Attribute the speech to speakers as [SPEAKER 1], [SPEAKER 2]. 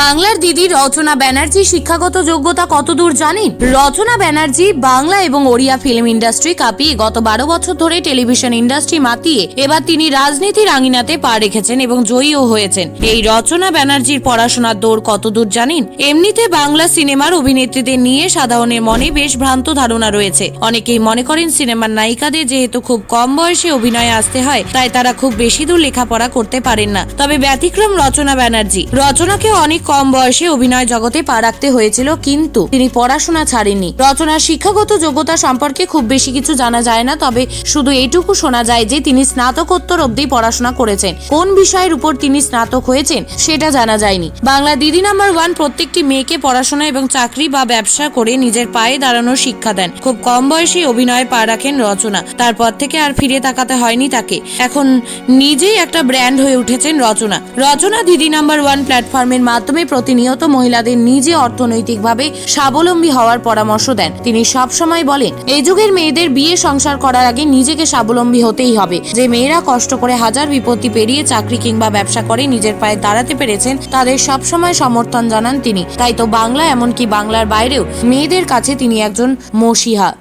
[SPEAKER 1] বাংলার দিদি রচনা ব্যানার্জি শিক্ষাগত যোগ্যতা কতদূর জানেন রচনা ব্যানার্জি বাংলা এবং ওড়িয়া ফিল্ম ইন্ডাস্ট্রি কাঁপিয়ে গত বারো বছর ধরে টেলিভিশন ইন্ডাস্ট্রি মাতিয়ে এবার তিনি রাজনীতির আঙিনাতে পা রেখেছেন এবং জয়ীও হয়েছেন। এই রচনা ব্যানার্জির পড়াশোনার দৌড় কতদূর জানেন এমনিতে বাংলা সিনেমার অভিনেত্রীদের নিয়ে সাধারণের মনে বেশ ভ্রান্ত ধারণা রয়েছে। অনেকেই মনে করেন সিনেমার নায়িকাদের যেহেতু খুব কম বয়সে অভিনয়ে আসতে হয়, তাই তারা খুব বেশি দূর লেখাপড়া করতে পারেন না। তবে ব্যতিক্রম রচনা ব্যানার্জি। রচনাকে অনেক কম বয়সে অভিনয় জগতে পা রাখতে হয়েছিল কিন্তু তিনি পড়াশোনা ছাড়েননি। রচনার শিক্ষাগত যোগ্যতা সম্পর্কে খুব বেশি কিছু জানা যায় না, তবে শুধু এইটুকু শোনা যায় যে তিনি স্নাতকোত্তর অবধি পড়াশোনা করেছেন। কোন বিষয়ের উপর তিনি স্নাতক হয়েছেন সেটা জানা যায়নি। বাংলা দিদি নাম্বার ওয়ান প্রত্যেকটি মেয়েকে পড়াশোনা এবং চাকরি বা ব্যবসা করে নিজের পায়ে দাঁড়ানোর শিক্ষা দেন। খুব কম বয়সে অভিনয়ে পা রাখেন রচনা। তারপর থেকে আর ফিরে তাকাতে হয়নি তাকে। এখন নিজেই একটা ব্র্যান্ড হয়ে উঠেছেন রচনা। রচনা দিদি নাম্বার ওয়ান প্ল্যাটফর্মের মাধ্যমে প্রতিনিয়ত মহিলাদের নিজে অর্থনৈতিকভাবে স্বাবলম্বী হওয়ার পরামর্শ দেন। তিনি সব সময় বলেন, এই যুগের মেয়েদের বিয়ে সংসার করার আগে নিজেকে স্বাবলম্বী হতেই হবে। যে মেয়েরা কষ্ট করে হাজার বিপত্তি পেরিয়ে চাকরি কিংবা ব্যবসা করে নিজের পায়ে দাঁড়াতে পেরেছেন, তাদের সবসময় সমর্থন জানান তিনি। তাই তো বাংলা, এমনকি বাংলার বাইরেও মেয়েদের কাছে তিনি একজন মসিহা।